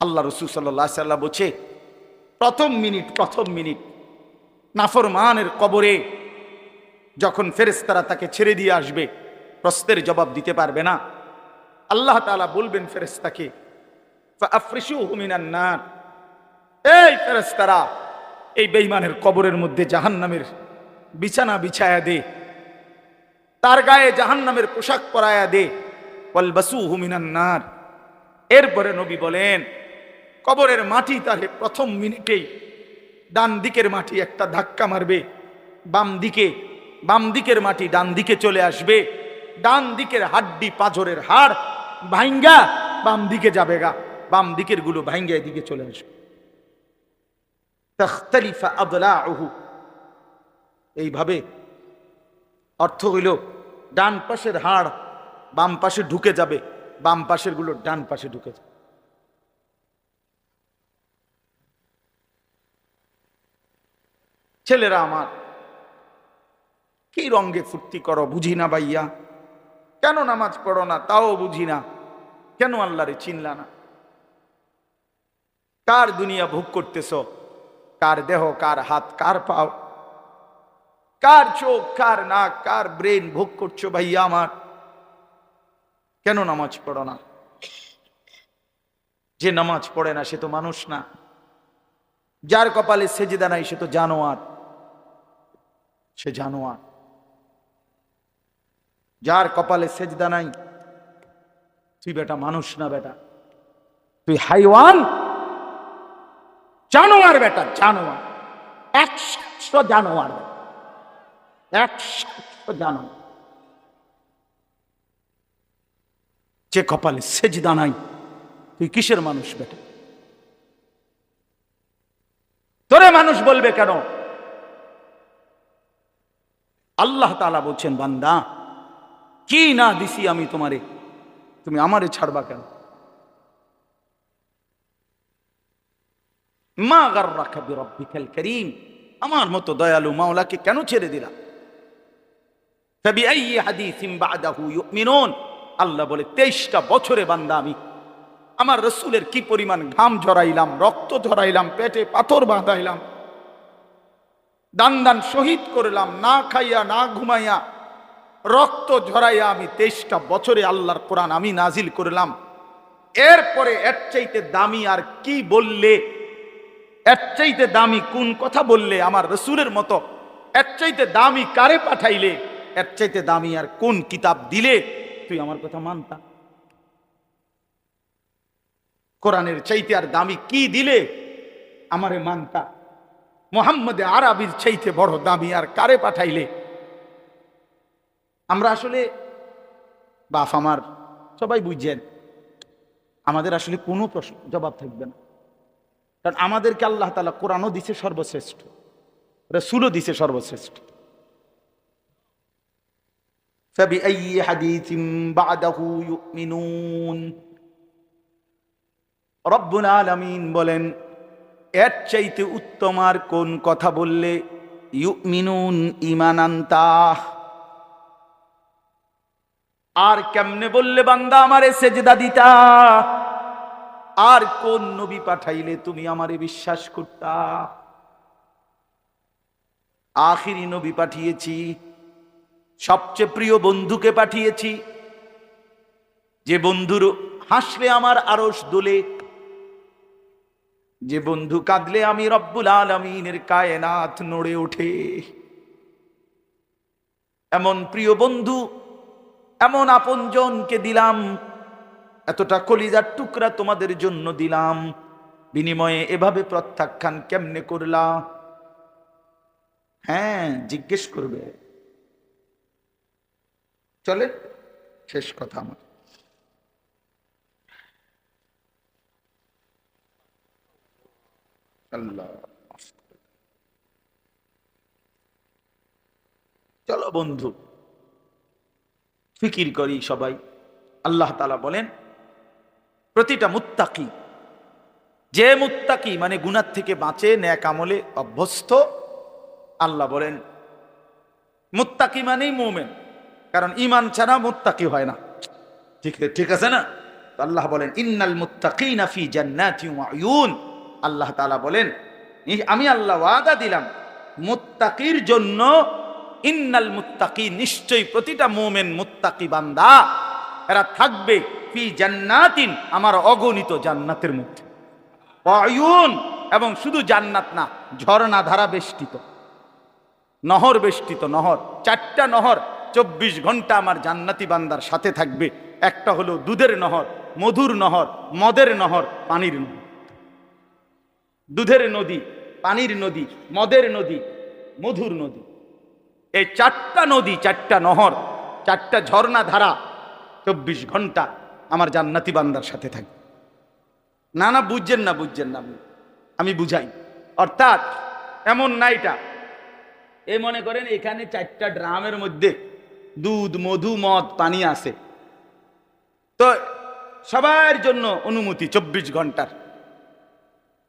আল্লাহ রসুল সাল্লা সাল্লাহ বলছে, প্রথম মিনিট প্রথম মিনিট নাফরমানের কবরে যখন ফেরেস্তারা তাকে ছেড়ে দিয়ে আসবে, প্রশ্নের জবাব দিতে পারবে না। আল্লাহ তালা বলবেন ফেরেস্তাকে এই ফেরেস্তারা এই বেইমানের কবরের মধ্যে জাহান্নামের বিছানা বিছায়া দে, তার গায়ে জাহান্নামের পোশাক পরায়া দে ওয়াল বাসু হুমিনান্নার এরপরে নবী বলেন কবরের মাটি তারে প্রথম মিনিটেই। ডান দিকের মাটি একটা ধাক্কা মারবে। বাম দিকে, বাম দিকের মাটি ডান দিকে চলে আসবে। ডান দিকের হাড্ডি পাঁজরের হাড় ভাইঙ্গা, বাম দিকে যাবে গা। বাম দিকেরগুলো ভাইঙ্গা এদিকে চলে আসবে। এইভাবে অর্থ হইল, ডান পাশের হাড় বাম পাশে ঢুকে যাবে। বাম পাশেরগুলো ডান পাশে ঢুকে যাবে। ছেলেরা আমার, কি রঙ্গে ফুর্তি করো, বুঝি না ভাইয়া? কেন নামাজ পড়ো না, তাও বুঝি না। কেন আল্লাহরে চিনলা না? কার দুনিয়া ভোগ করতেছ? কার দেহ, কার হাত, কার পাও? কার চোখ, কার নাক, কার ব্রেন ভোগ করছ ভাইয়া আমার? কেন নামাজ পড়ো না? যে নামাজ পড়ে না, সে তো মানুষ না। যার কপালে সেজেদা নাই, সে তো জানোয়ার। সে জানোয়ার। যার কপালে সেজদা নাই, তুই বেটা মানুষ না বেটা। তুই হাইওয়ান, জানোয়ার বেটা, জানোয়ার। একশো জানোয়ার। একশো জানোয়ার। যে কপালে সেজদা নাই, তুই কিসের মানুষ বেটা? তোরে মানুষ বলবে কেন? আল্লাহ তালা বলছেন, বান্দা, কি না দিছি আমি তোমারে? তুমি আমারে ছাড়বা কেন? মা গার রাখা বিরব্বিকাল করিম, আমার মতো দয়ালু মাওলাকে কেন ছেড়ে দিলা? আল্লাহ বলে, তেইশটা বছরে বান্দা আমি আমার রসুলের কি পরিমাণ ঘাম ঝরাইলাম, রক্ত ঝরাইলাম, পেটে পাথর বাঁধাইলাম দান দান শহীদ করলাম, না খাইয়া, না ঘুমাইয়া, রক্ত ঝরাইয়া আমি তেইশটা বছরে আল্লাহর কোরআন আমি নাজিল করলাম। এরপরে এর চাইতে দামি আর কি বললে? এর চাইতে দামি কোন কথা বললে আমার রসুলের মতো? এর চাইতে দামি কারে পাঠাইলে? এর চাইতে দামি আর কোন কিতাব দিলে? তুই আমার কথা মানতা? কোরআনের চাইতে আর দামি কি দিলে? আমারে মানতা? মোহাম্মদে আরবির চাইতে বড় দামি আর কারে পাঠাইলে? আমরা আসলে বাপ আমার সবাই বুঝছেন। আমাদের আসলে কোনো প্রশ্ন, জবাব থাকবে না। কারণ আমাদেরকে আল্লাহ তালা কোরআনও দিছে সর্বশ্রেষ্ঠ, রসুলও দিছে সর্বশ্রেষ্ঠ। বলেন এর চাইতে উত্তম আর কোন কথা বললে, ইউমিনুন ইমানান্তা আর কেমনে বললে বান্দা আমারে সেজদা দিতা? আর কোন নবী পাঠাইলে তুমি আমারে বিশ্বাস করতা? আখিরি নবী পাঠিয়েছি, সবচেয়ে প্রিয় বন্ধুকে পাঠিয়েছি। যে বন্ধুর হাসলে আমার আরস দোলে যে বন্ধু কাঁদলে আমি রব্বুল আলমিনের কায়নাথ নড়ে ওঠে। এমন প্রিয় বন্ধু, এমন আপনজনকে দিলাম, এতটা কলিজার টুকরা তোমাদের জন্য দিলাম, বিনিময়ে এভাবে প্রত্যাখ্যান কেমনে করলা? হ্যাঁ জিজ্ঞেস করবে। চলে, শেষ কথা আমার। চলো বন্ধু, ফিকির করি সবাই। আল্লাহ তালা বলেন, প্রতিটা মুত্তাকি, যে মুত্তাকি মানে গুনার থেকে বাঁচে, ন্যাক আমলে অভ্যস্ত, আল্লাহ বলেন, মুত্তাকি মানেই মোমেন, কারণ ইমান ছাড়া মুত্তাকি হয় না। ঠিক ঠিক আছে না? আল্লাহ বলেন, ইন্নাল মুত্তাকিনা ফি জান্নাতি ওয়া উয়ুন। আল্লাহ তালা বলেন আমি আল্লাহ ওয়াদা দিলাম, মুত্তাকির জন্য, ইন্নাল মুত্তাকি নিশ্চয়ই প্রতিটা মোমেন মুত্তাকি বান্দা, এরা থাকবে ফি জান্নাতিন, আমার অগণিত জান্নাতের মধ্যে। অয়ুন, এবং শুধু জান্নাত না, ঝর্ণা ধারা বেষ্টিত। নহর বেষ্টিত, নহর। চারটা নহর, চব্বিশ ঘণ্টা আমার জান্নাতি বান্দার সাথে থাকবে। একটা হলো দুধের নহর, মধুর নহর, মদের নহর, পানির নহর। দুধের নদী, পানির নদী, মদের নদী, মধুর নদী। এই চারটা নদী, চারটা নহর, চারটা ঝর্ণা ধারা চব্বিশ ঘণ্টা আমার জান্নাতি বান্দার সাথে থাকবে। না না, বুঝছেন না বুঝছেন না আমি বুঝাই। অর্থাৎ এমন না এটা। এ মনে করেন এখানে চারটা ড্রামের মধ্যে দুধ, মধু, মদ, পানি আছে। তো সবার জন্য অনুমতি চব্বিশ ঘণ্টার।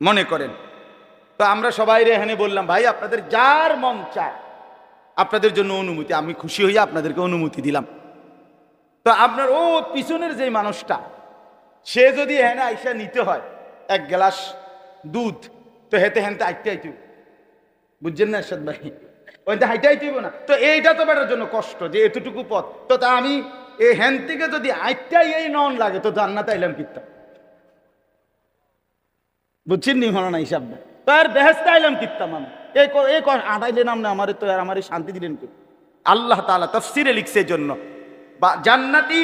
মনে করেন। তো আমরা সবাই এখানে বললাম, ভাই, আপনাদের যার মন চায়, আপনাদের জন্য অনুমতি। আমি খুশি হয়ে আপনাদেরকে অনুমতি দিলাম। তো আপনার ও পিছনের যে মানুষটা, সে যদি হ্যাঁ আইসা নিতে হয়, এক গ্লাস দুধ, তো হেতে হেনতে আইতে আইতে বুঝছেন না এরশাদ ভাই? ওইটা হাইতে আইতে হইব না। তো এইটা তো বেটার জন্য কষ্ট, যে এতটুকু পথ। তো তা আমি এই হ্যান থেকে যদি আইটাই এই নন লাগে, তো জান্নাতে আইলাম কিত্তা বুঝছেন নি না হিসাব? না তো আর বেহেস্তে আইলাম কিত্তাম আমি এই এই আটাইলে নাম না আমার তো আর আমার শান্তি দিলেন কি? আল্লাহ তাআলা তফসিরে লিখছে জন্য বা জান্নাতি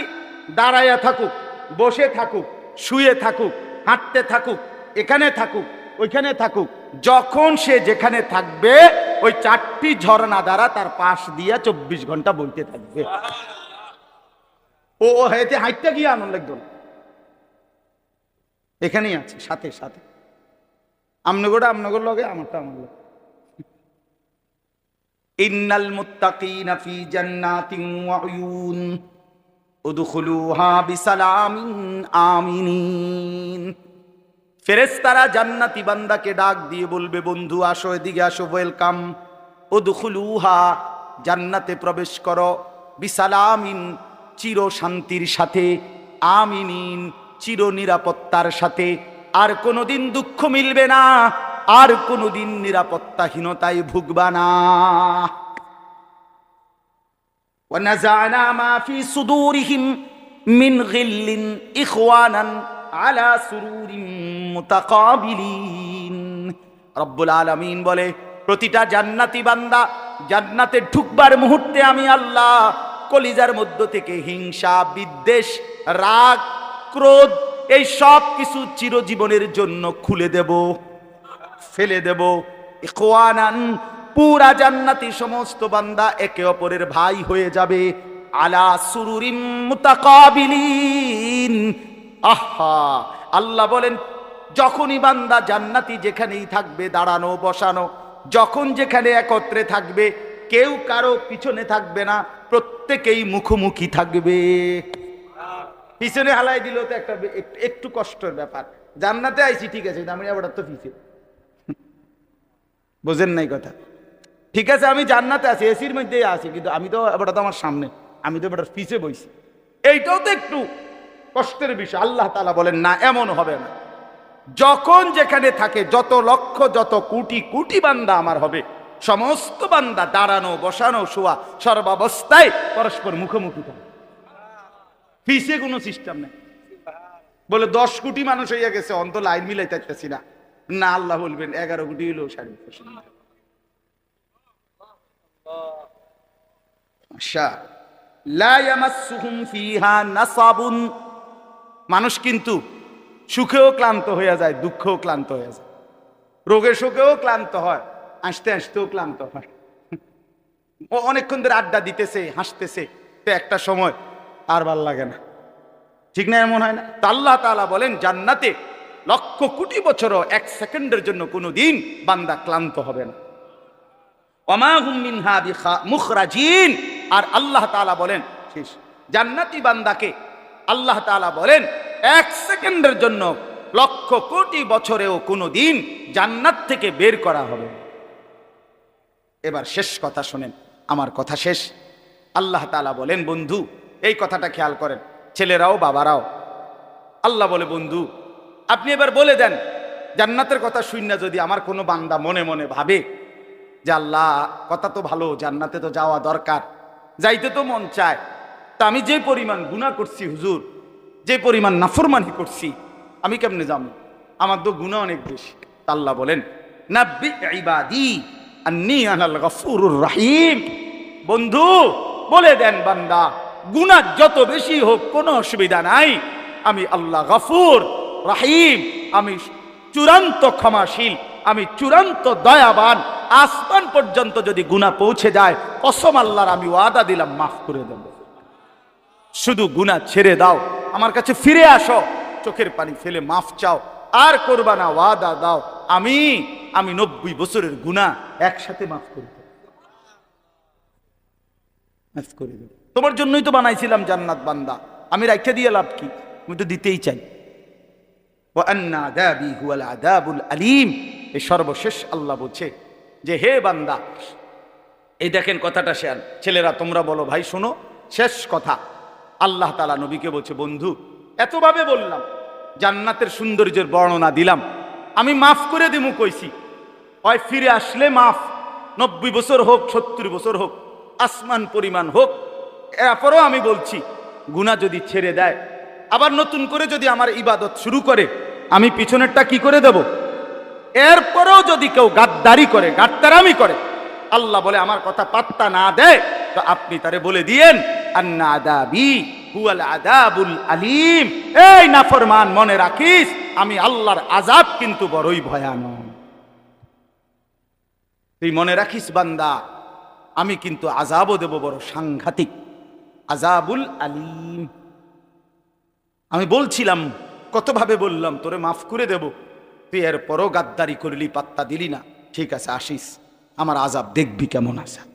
দাঁড়াইয়া থাকুক, বসে থাকুক, শুয়ে থাকুক, হাঁটতে থাকুক, এখানে থাকুক, ওইখানে থাকুক, যখন সে যেখানে থাকবে, ওই চারটি ঝর্ণা দ্বারা তার পাশ দিয়া চব্বিশ ঘণ্টা বইতে থাকবে। ও হেঁটে হাঁটতে গিয়ে আনন্দ না। এখানেই আছে, সাথে সাথে। আমনগরটা আমনগর লগে, আমারটা আমার লগে। ইন্নাল মুত্তাকিনা ফি জান্নাতিন ওয়া উয়ুন, উদখুলুহা বিসালামিন আমিনিন। ফেরেশতারা জান্নাতি বান্দাকে ডাক দিয়ে বলবে, বন্ধু, আসো এদিকে আসো, ওয়েলকাম। উদখুলুহা, জান্নাতে প্রবেশ করো। বিসালামিন চির শান্তির সাথে, আমিনিন চির নিরাপত্তার সাথে আর কোনোদিন দুঃখ মিলবে না আর কোনোদিন নিরাপত্তাহীনতায় ভুগবা না ونزعنا ما في صدورهم من غل إخوانا على سرور متقابلين রব্বুল আলামিন বলে প্রতিটা জান্নাতি বান্দা জান্নাতে ঢুকবার মুহূর্তে আমি আল্লাহ কলিজার মধ্য থেকে হিংসা বিদ্বেষ রাগ ক্রোধ এই সব কিছু চিরজীবনের জন্য খুলে দেব, ফেলে দেব। ইখওয়ানান, পুরা জান্নাতি সমস্ত বান্দা একে অপরের ভাই হয়ে যাবে। আলা সুরুরিম মুতাকাবিলিন। আহা, আল্লাহ বলেন, যখনই বান্দা জান্নাতি যেখানেই থাকবে, দাঁড়ানো, বসানো, যখন যেখানে একত্রে থাকবে, কেউ কারও পিছনে থাকবে না, প্রত্যেকেই মুখোমুখি থাকবে। পিছনে হালাই দিল তো একটা একটু- কষ্টের ব্যাপার। জান্নাতে আইছি, ঠিক আছে আমি আবার তো পিছিয়ে বোঝেন নাই কথা। ঠিক আছে, আমি জান্নাতে আছি, এসির মধ্যেই আছি, কিন্তু আমি তো এবার তো আমার সামনে, আমি তো এবার পিছে বইছি। এইটাও তো একটু কষ্টের বিষয়, আল্লাহ তালা বলেন, না, এমন হবে না। যখন যেখানে থাকে, যত লক্ষ, যত কোটি কোটি বান্দা আমার হবে, সমস্ত বান্দা দাঁড়ানো, বসানো, শোয়া, সর্বাবস্থায় পরস্পর মুখোমুখি থাকে ফিসে কোনো সিস্টেম নেই। বলে দশ কোটি মানুষ হইয়া গেছে, অন্ত লাইন মিলাই থাকতেছি না। না, আল্লাহ বলবেন, এগারো কোটি হইলেও সাড়ে আচ্ছা। মানুষ কিন্তু সুখেও ক্লান্ত হয়ে যায়, দুঃখেও ক্লান্ত হয়ে যায়। রোগে শোকেও ক্লান্ত হয় আসতে আসতেও ক্লান্ত হয়। ও অনেকক্ষণ ধরে আড্ডা দিতেছে, হাসতেছে। একটা সময় আর ভালো লাগে না। ঠিক না এমন হয় না? তা আল্লাহ তাআলা বলেন, জান্নাতে লক্ষ কোটি বছরও এক সেকেন্ডের জন্য কোনো দিন বান্দা ক্লান্ত হবে না। ওমা মিনহা বিখা- মুখরাজিন। আর আল্লাহ তাআলা বলেন, শেষ। জান্নাতি বান্দাকে আল্লাহ তাআলা বলেন, এক সেকেন্ডের জন্য লক্ষ কোটি বছরেও কোনো দিন জান্নাত থেকে বের করা হবে এবার শেষ কথা শোনেন, আমার কথা শেষ। আল্লাহ তালা বলেন, বন্ধু এই কথাটা খেয়াল করেন। ছেলেরাও, বাবারাও। আল্লাহ বলে, বন্ধু, আপনি এবার বলে দেন, জান্নাতের কথা শুন না যদি আমার কোনো বান্দা মনে মনে ভাবে যে আল্লাহ, কথা তো ভালো, জান্নাতে তো যাওয়া দরকার, যাইতে তো মন চায়। তা আমি যে পরিমাণ গুণা করছি, হুজুর, যে পরিমাণ নাফরমানি করছি, আমি কেমনে যাব আমার তো গুণা অনেক বেশি। আল্লাহ বলেন রাহিম। বন্ধু, বলে দেন বান্দা। গুণা যত বেশি হোক কোনো অসুবিধা নাই। আমি আল্লাহ গফুর, রাহিম, আমি চূড়ান্ত ক্ষমাশীল, আমি চূড়ান্ত দয়াবান। আসমান পর্যন্ত যদি গুণা পৌঁছে যায়, কসম আল্লাহর আমি ওয়াদা দিলাম, মাফ করে দেব। শুধু গুণা ছেড়ে দাও, আমার কাছে ফিরে আসো, চোখের পানি ফেলে মাফ চাও, আর করবা না, ওয়াদা দাও। আমি আমি নব্বই বছরের গুণা একসাথে মাফ করে দেব। মাফ করে দেব। তোমার জন্যই তো বানাইছিলাম জান্নাত বান্দা। আমি রাখতে দিয়ে লাভ কি? আমি তো দিতেই চাই। আলীম। এই সর্বশেষ আল্লাহ বলছে যে, হে বান্দা, এই দেখেন কথাটা শেয়ার ছেলেরা, তোমরা বলো, ভাই, শোনো, শেষ কথা। আল্লাহ তালা নবীকে বলছে, বন্ধু, এতভাবে বললাম, জান্নাতের সৌন্দর্যের বর্ণনা দিলাম। আমি মাফ করে দিমু কইছি। হয় ফিরে আসলে মাফ। নব্বই বছর হোক, সত্তর বছর হোক, আসমান পরিমাণ হোক এরপরও আমি বলছি গুণা যদি ছেড়ে দেয়, আবার নতুন করে যদি আমার ইবাদত শুরু করে, আমি পিছনেরটা কি করে দেব? এরপরেও যদি কেউ গাদ্দারি করে, গাদ্দারামি করে, আল্লাহ বলে, আমার কথা পাত্তা না দেয়। তো আপনি তারে বলে দিয়েন আদাবুল আলিম। এই নাফরমান, মনে রাখিস, আমি আল্লাহর আজাব কিন্তু বড়ই ভয়ানক। তুই মনে রাখিস বান্দা, আমি কিন্তু আজাবও দেব বড় সাংঘাতিক। আজাবুল আলিম। আমি বলছিলাম, কতভাবে বললাম, তোরে মাফ করে দেব। তুই এর পরও গাদ্দারি করলি, পাত্তা দিলি না। ঠিক আছে, আসিস। আমার আজাব দেখবি কেমন আছে।